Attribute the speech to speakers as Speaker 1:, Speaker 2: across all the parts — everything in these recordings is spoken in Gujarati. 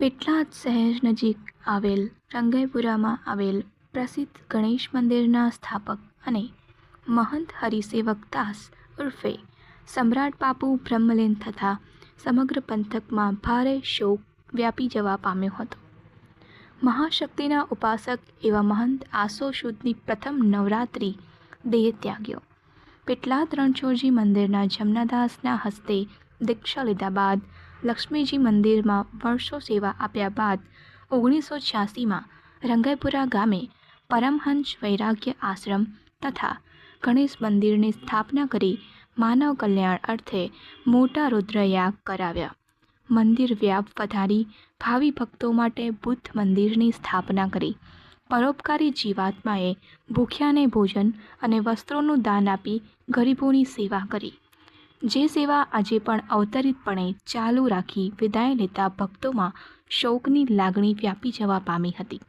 Speaker 1: પેટલાદ શહેર નજીક આવેલ રંગાઈપુરામાં આવેલ પ્રસિદ્ધ ગણેશ મંદિરના સ્થાપક અને મહંત હરિસેવક દાસ ઉર્ફે સમ્રાટ બાપુ બ્રહ્મલીન થતાં સમગ્ર પંથકમાં ભારે શોક વ્યાપી જવા પામ્યો હતો. મહાશક્તિના ઉપાસક એવા મહંત આસો સુદની પ્રથમ નવરાત્રિ દેહ ત્યાગ્યો પેટલાદ રણછોડજી મંદિરના જમનાદાસના હસ્તે દીક્ષા લીધા બાદ લક્ષ્મીજી મંદિરમાં વર્ષો સેવા આપ્યા બાદ ઓગણીસો છ્યાસીમાં રંગાઈપુરા ગામે પરમહંસ વૈરાગ્ય આશ્રમ તથા ગણેશ મંદિરની સ્થાપના કરી માનવ કલ્યાણ અર્થે મોટા રુદ્રયાગ કરાવ્યા. મંદિર વ્યાપ વધારી ભાવિ ભક્તો માટે બુદ્ધ મંદિરની સ્થાપના કરી. પરોપકારી જીવાત્માએ ભૂખ્યાને ભોજન અને વસ્ત્રોનું દાન આપી ગરીબોની સેવા કરી. જે સેવા આજે પણ અવતરિતપણે ચાલુ રાખી વિદાય લેતા ભક્તોમાં શોકની લાગણી વ્યાપી જવા પામી હતી.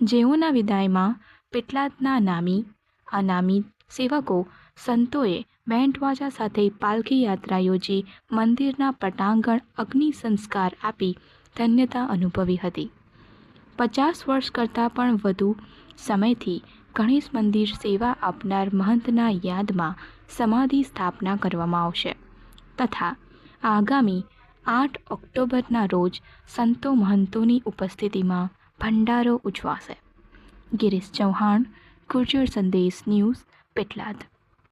Speaker 1: જેઓના વિદાયમાં પેટલાદના નામી, અનામી સેવકો, સંતોએ બેન્ડવાજા સાથે પાલખી યાત્રા યોજી મંદિરના પટાંગણ અગ્નિ સંસ્કાર આપી ધન્યતા અનુભવી હતી. પચાસ વર્ષ કરતાં પણ વધુ સમયથી ગણેશ મંદિર સેવા આપનાર મહંતના યાદમાં સમાધિ સ્થાપના કરવામાં આવશે. તથા આગામી આઠ ઓક્ટોબરના રોજ સંતો મહંતોની ઉપસ્થિતિમાં ભંડારો ઉજવાશે. ગિરીશ ચૌહાણ, ગુર્જર સંદેશ ન્યૂઝ, પેટલાદ.